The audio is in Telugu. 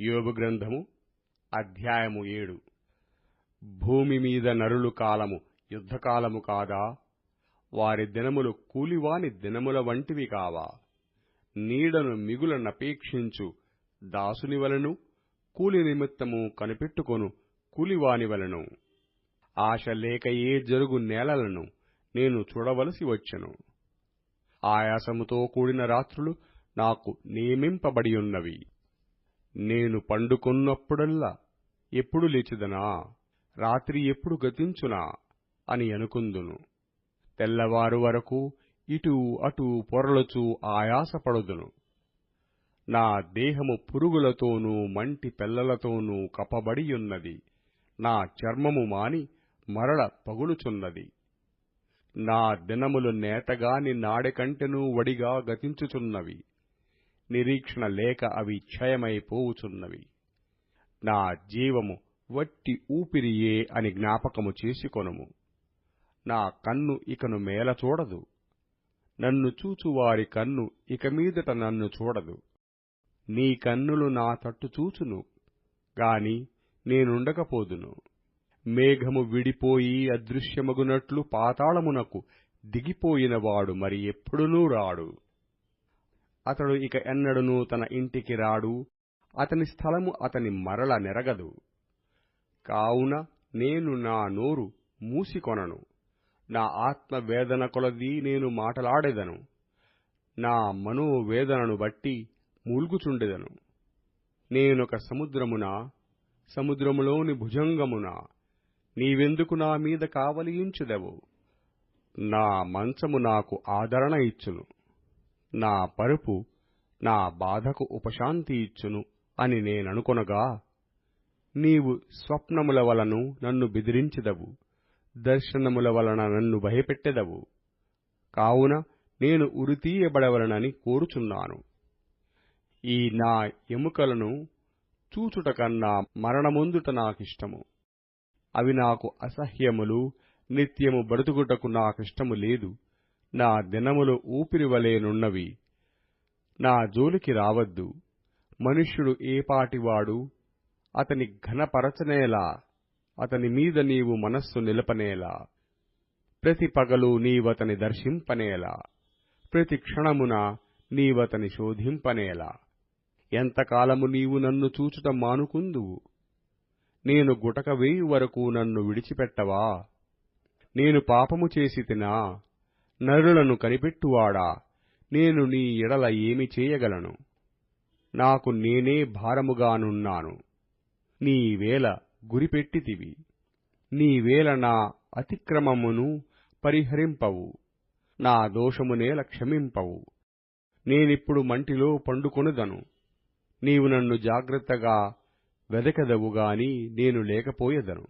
యోగు గ్రంథము అధ్యాయము ఏడు. భూమి మీద నరులు కాలము యుద్ధకాలము కాదా? వారి దినములు కూలివాని దినముల వంటివి కావా? నీడను మిగులనపేక్షించు దాసుని వలెను కూలి నిమిత్తము కనిపెట్టుకొను కూలివాని వలెను. ఆశ లేకయే జరుగు నేలలను నేను చూడవలసి వచ్చెను. ఆయాసముతో కూడిన రాత్రులు నాకు నియమింపబడియున్నవి నేను పండుకొన్నప్పుడల్లా ఎప్పుడు లేచిదనా? రాత్రి ఎప్పుడు గతించునా? అని అనుకుందును. తెల్లవారు వరకు ఇటు అటు పొరలుచూ ఆయాసపడుదును. నా దేహము పురుగులతోనూ మంటి పెల్లలతోనూ కప్పబడియున్నది. నా చర్మము మాని మరల పగులుచున్నది. నా దినములు నేతగాని నాడెకంటెనూ వడిగా గతించుచున్నవి. నిరీక్షణ లేక అవి క్షయమైపోవుచున్నవి నా జీవము వట్టి ఊపిరియే అని జ్ఞాపకము చేసుకొనుము. నా కన్ను ఇకను మేల చూడదు. నన్ను చూచువారి కన్ను ఇక మీదట నన్ను చూడదు. నీ కన్నులు నా తట్టు చూచును గాని నేనుండకపోదును. మేఘము విడిపోయి అదృశ్యమగునట్లు పాతాళమునకు దిగిపోయినవాడు మరి ఎప్పుడునూ రాడు. అతడు ఇక ఎన్నడనూ తన ఇంటికి రాడు. అతని స్థలము అతని మరల నెరగదు. కావున నేను నా నోరు మూసికొనను. నా ఆత్మ వేదన కొలది నేను మాటలాడెదను. నా మనోవేదనను బట్టి మూల్గుచుండెదను. నేనొక సముద్రమున? సముద్రములోని భుజంగమున? నీవెందుకు నా మీద కావలియించుదెవు? నా మంచము నాకు ఆదరణ ఇచ్చును. నా పరుపు నా బాధకు ఉపశాంతి ఇచ్చును అని నేననుకొనగా నీవు స్వప్నముల వలను నన్ను బెదిరించెదవు దర్శనముల వలన నన్ను భయపెట్టెదవు. కావున నేను ఉరితీయబడవలనని కోరుచున్నాను. ఈ నా ఎముకలను చూచుట కన్నా మరణమొందుట నాకిష్టము. అవి నాకు అసహ్యములు నిత్యము బ్రతుకుటకు నాకిష్టము లేదు. నా దినములు ఊపిరివలేనున్నవి నా జోలికి రావద్దు. మనుష్యుడు ఏపాటివాడు అతని ఘనపరచనేలా? అతని మీద నీవు మనస్సు నిలపనేలా? ప్రతి పగలు నీవతని దర్శింపనేలా? ప్రతి క్షణమున నీవతని శోధింపనేలా? ఎంతకాలము నీవు నన్ను చూచుట మానుకుందువు నేను గుటక వేయు వరకు నన్ను విడిచిపెట్టవా? నేను పాపము చేసి తినా? నరులను కనిపెట్టువాడా? నేను నీ ఎడల ఏమి చేయగలను? నాకు నేనే భారముగానున్నాను. నీవేల గురిపెట్టితివి. నీవేల నా అతిక్రమమును పరిహరింపవు. నా దోషమునేల క్షమింపవు. నేనిప్పుడు మంటిలో పండుకొనుదను. నీవు నన్ను జాగ్రత్తగా వెదకదవుగాని నేను లేకపోయెదను.